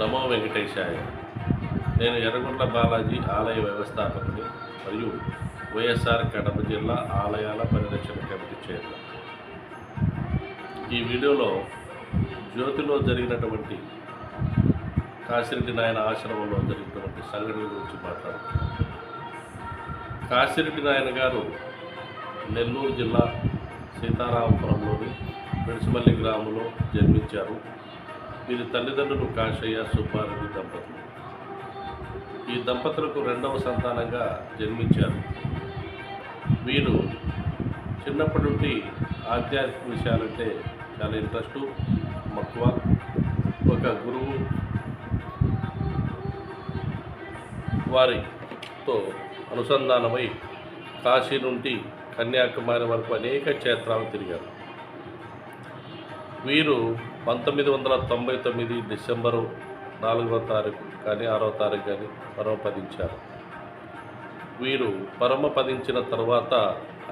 నమో వెంకటేశాయ. నేను ఎర్రగుంట్ల బాలాజీ ఆలయ వ్యవస్థాపకుని మరియు వైఎస్ఆర్ కడప జిల్లా ఆలయాల పరిరక్షణ కమిటీ చైర్మన్. ఈ వీడియోలో జ్యోతిలో జరిగినటువంటి కాశిరెడ్డి నాయన ఆశ్రమంలో జరిగినటువంటి సంఘటనల గురించి మాట్లాడుతున్నాను కాశిరెడ్డి నాయన గారు నెల్లూరు జిల్లా సీతారామపురంలోని పెడిసిమల్లి గ్రామంలో జన్మించారు. వీరి తల్లిదండ్రులు కాశయ్య సుబ్బారెడ్డి దంపతులు. ఈ దంపతులకు రెండవ సంతానంగా జన్మించారు. వీరు చిన్నప్పటి నుండి ఆధ్యాత్మిక విషయాలంటే చాలా ఇంట్రెస్టు మక్కువ. ఒక గురువు వారితో అనుసంధానమై కాశీ నుండి కన్యాకుమారి వరకు అనేక క్షేత్రాలు తిరిగారు. వీరు పంతొమ్మిది వందల తొంభై తొమ్మిది డిసెంబరు నాలుగవ తారీఖు కానీ ఆరో తారీఖు కానీ పరమపదించారు వీరు పరమపదించిన తర్వాత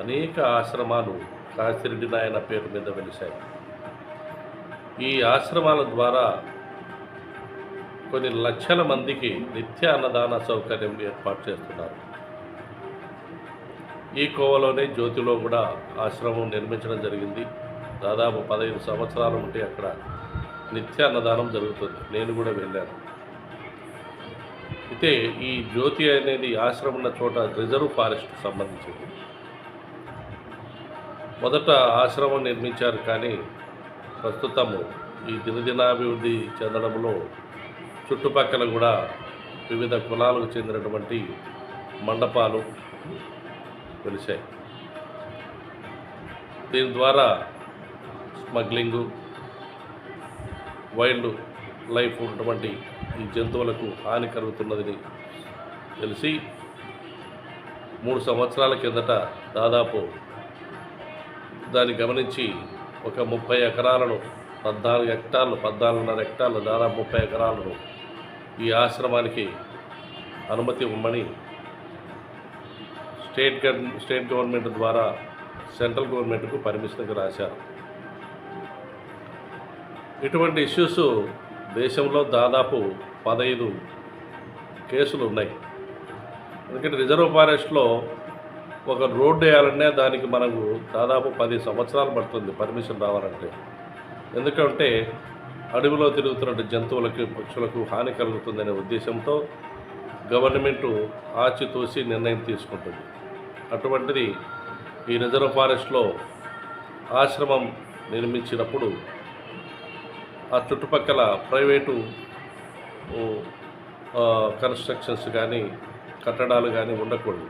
అనేక ఆశ్రమాలు కాశిరెడ్డి నాయన పేరు మీద వెలిశాయి. ఈ ఆశ్రమాల ద్వారా కొన్ని లక్షల మందికి నిత్య అన్నదాన సౌకర్యం ఏర్పాటు చేస్తున్నారు. ఈ కోవలోనే జ్యోతిలో కూడా ఆశ్రమం నిర్మించడం జరిగింది. దాదాపు పదహైదు సంవత్సరాల నుండి అక్కడ నిత్య అన్నదానం జరుగుతుంది. నేను కూడా వెళ్ళాను. అయితే ఈ జ్యోతి అనేది ఆశ్రమం ఉన్న చోట రిజర్వ్ ఫారెస్ట్ సంబంధించింది. మొదట ఆశ్రమం నిర్మించారు కానీ ప్రస్తుతము ఈ దినదినాభివృద్ధి చెందడంలో చుట్టుపక్కల కూడా వివిధ కులాలకు చెందినటువంటి మండపాలు వెలిశాయి. దీని ద్వారా స్మగ్లింగు వైల్డ్ లైఫ్ ఉన్నటువంటి ఈ జంతువులకు హాని కలుగుతున్నదని తెలిసి మూడు సంవత్సరాల కిందట దాదాపు దాన్ని గమనించి ఒక ముప్పై ఎకరాలను పద్నాలుగు హెక్టార్లు పద్నాలుగున్నర హెక్టార్లు దాదాపు ముప్పై ఎకరాలను ఈ ఆశ్రమానికి అనుమతి ఇవ్వమని స్టేట్ గవర్నమెంట్ స్టేట్ గవర్నమెంట్ ద్వారా సెంట్రల్ గవర్నమెంట్కు పర్మిషన్కి రాశారు. ఇటువంటి ఇష్యూస్ దేశంలో దాదాపు పదహైదు కేసులు ఉన్నాయి. ఎందుకంటే రిజర్వ్ ఫారెస్ట్లో ఒక రోడ్డు వేయాలనే దానికి మనకు దాదాపు పది సంవత్సరాలు పడుతుంది పర్మిషన్ రావాలంటే. ఎందుకంటే అడవిలో తిరుగుతున్న జంతువులకి పక్షులకు హాని కలుగుతుందనే ఉద్దేశంతో గవర్నమెంటు ఆచితూసి నిర్ణయం తీసుకుంటుంది. అటువంటిది ఈ రిజర్వ్ ఫారెస్ట్లో ఆశ్రమం నిర్మించినప్పుడు ఆ చుట్టుపక్కల ప్రైవేటు కన్స్ట్రక్షన్స్ కానీ కట్టడాలు కానీ ఉండకూడదు.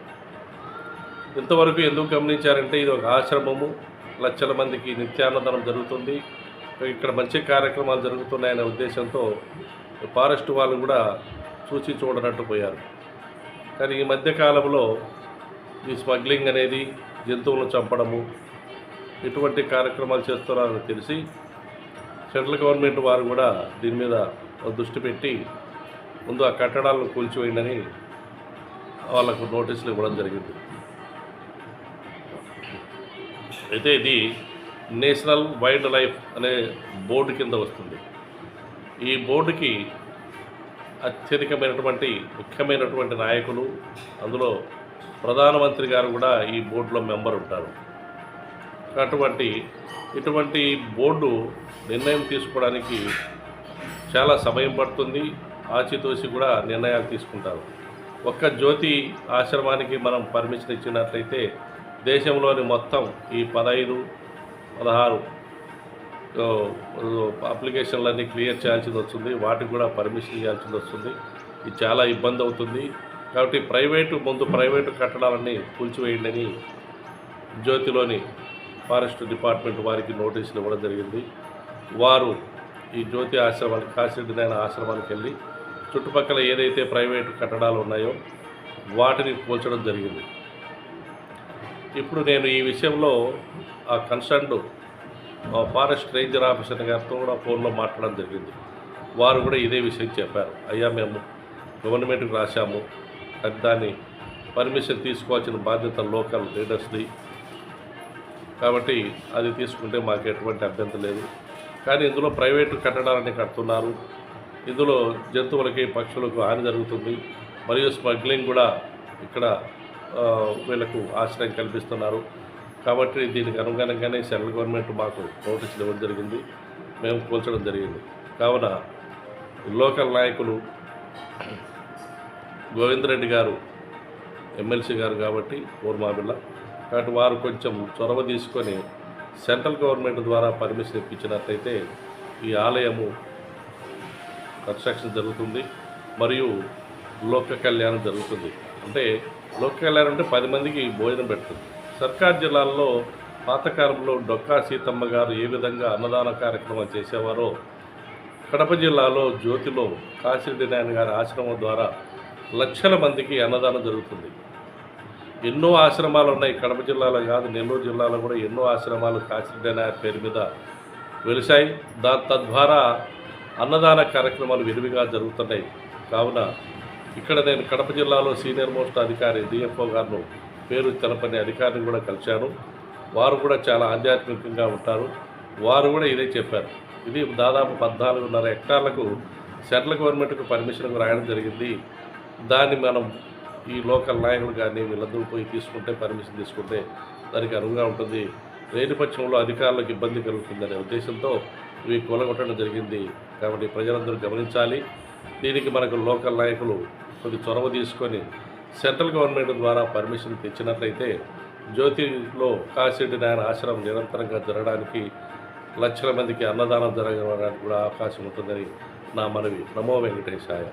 ఇంతవరకు ఎందుకు గమనించారంటే ఇది ఒక ఆశ్రమము లక్షల మందికి నిత్యానందనం జరుగుతుంది. ఇక్కడ మంచి కార్యక్రమాలు జరుగుతున్నాయనే ఉద్దేశంతో ఫారెస్ట్ వాళ్ళు కూడా చూసి చూడనట్టు పోయారు. కానీ ఈ మధ్య కాలంలో ఈ స్మగ్లింగ్ అనేది జంతువులను చంపడము ఇటువంటి కార్యక్రమాలు చేస్తున్నారని తెలిసి సెంట్రల్ గవర్నమెంట్ వారు కూడా దీని మీద దృష్టి పెట్టి ముందు ఆ కట్టడాలను కూల్చివేయండి వాళ్ళకు నోటీసులు ఇవ్వడం జరిగింది. అయితే ఇది నేషనల్ వైల్డ్ లైఫ్ అనే బోర్డు కింద వస్తుంది. ఈ బోర్డుకి అత్యధికమైనటువంటి ముఖ్యమైనటువంటి నాయకులు అందులో ప్రధానమంత్రి గారు కూడా ఈ బోర్డులో మెంబర్ ఉంటారు. అటువంటి ఇటువంటి బోర్డు నిర్ణయం తీసుకోవడానికి చాలా సమయం పడుతుంది. ఆచితోసి కూడా నిర్ణయాలు తీసుకుంటారు. ఒక్క జ్యోతి ఆశ్రమానికి మనం పర్మిషన్ ఇచ్చినట్లయితే దేశంలోని మొత్తం ఈ పదహైదు పదహారు అప్లికేషన్లన్నీ క్లియర్ చేయాల్సింది వస్తుంది. వాటికి కూడా పర్మిషన్ ఇవ్వాల్సింది వస్తుంది. ఇది చాలా ఇబ్బంది అవుతుంది. కాబట్టి ప్రైవేటు ముందు ప్రైవేటు కట్టడాలన్నీ కూల్చివేయండి అని జ్యోతిలోని ఫారెస్ట్ డిపార్ట్మెంట్ వారికి నోటీసులు ఇవ్వడం జరిగింది. వారు ఈ జ్యోతి ఆశ్రమానికి కాశీరెడ్డి ఆశ్రమానికి వెళ్ళి చుట్టుపక్కల ఏదైతే ప్రైవేటు కట్టడాలు ఉన్నాయో వాటిని పోల్చడం జరిగింది. ఇప్పుడు నేను ఈ విషయంలో ఆ కన్సర్న్డ్ ఫారెస్ట్ రేంజర్ ఆఫీసర్ గారితో కూడా ఫోన్లో మాట్లాడడం జరిగింది. వారు కూడా ఇదే విషయం చెప్పారు. అయ్యా మేము గవర్నమెంట్కి రాశాము. దాన్ని పర్మిషన్ తీసుకోవాల్సిన బాధ్యత లోకల్ లీడర్స్ది. కాబట్టి అది తీసుకుంటే మాకు ఎటువంటి అభ్యంతరం లేదు. కానీ ఇందులో ప్రైవేటు కట్టడాలని కడుతున్నారు. ఇందులో జంతువులకి పక్షులకు హాని జరుగుతుంది. మరియు స్మగ్లింగ్ కూడా ఇక్కడ వీళ్ళకు ఆశ్రయం కల్పిస్తున్నారు. కాబట్టి దీనికి అనుగుణంగానే సెంట్రల్ గవర్నమెంట్ మాకు నోటీసులు ఇవ్వడం జరిగింది. మేము కూల్చడం జరిగింది. కావున లోకల్ నాయకులు గోవిందరెడ్డి గారు ఎమ్మెల్సీ గారు కాబట్టి ఊర్మాబిళ్ళ కాబట్టి వారు కొంచెం చొరవ తీసుకొని సెంట్రల్ గవర్నమెంట్ ద్వారా పర్మిషన్ ఇప్పించినట్లయితే ఈ ఆలయము కన్స్ట్రక్షన్ జరుగుతుంది మరియు లోక కళ్యాణం జరుగుతుంది. అంటే లోక కళ్యాణం అంటే పది మందికి భోజనం పెడుతుంది. సర్కార్ జిల్లాల్లో పాతకాలంలో డొక్కా సీతమ్మ గారు ఏ విధంగా అన్నదాన కార్యక్రమం చేసేవారో కడప జిల్లాలో జ్యోతిలో కాశీరెడ్డి నాయన గారి ఆశ్రమం ద్వారా లక్షల మందికి అన్నదానం జరుగుతుంది. ఎన్నో ఆశ్రమాలు ఉన్నాయి. కడప జిల్లాలో కాదు నెల్లూరు జిల్లాలో కూడా ఎన్నో ఆశ్రమాలు కాశీరెడ్డి పేరు మీద వెలిశాయి. దా తద్వారా అన్నదాన కార్యక్రమాలు విరివిగా జరుగుతున్నాయి. కావున ఇక్కడ నేను కడప జిల్లాలో సీనియర్ మోస్ట్ అధికారి డిఎఫ్ఓ గారు పేరు తెలపని అధికారిని కూడా కలిశాను. వారు కూడా చాలా ఆధ్యాత్మికంగా ఉంటారు. వారు కూడా ఇదే చెప్పారు. ఇది దాదాపు పద్నాలుగున్నర హెక్టార్లకు సెంట్రల్ గవర్నమెంట్కు పర్మిషన్ రాయడం జరిగింది. దాన్ని మనం ఈ లోకల్ నాయకులు కానీ వీళ్ళందరూ పోయి తీసుకుంటే పర్మిషన్ తీసుకుంటే దానికి అనువుగా ఉంటుంది. లేని పక్షంలో అధికారులకు ఇబ్బంది కలుగుతుందనే ఉద్దేశంతో ఇవి కూలగొట్టడం జరిగింది. కాబట్టి ప్రజలందరూ గమనించాలి. దీనికి మనకు లోకల్ నాయకులు కొద్ది చొరవ తీసుకొని సెంట్రల్ గవర్నమెంట్ ద్వారా పర్మిషన్ తెచ్చినట్లయితే జ్యోతిలో కాశీరెడ్డి నాయన ఆశ్రమం నిరంతరంగా జరగడానికి లక్షల మందికి అన్నదానం జరగడానికి కూడా అవకాశం ఉంటుందని నా మనవి. నమో వెంకటేశాయ.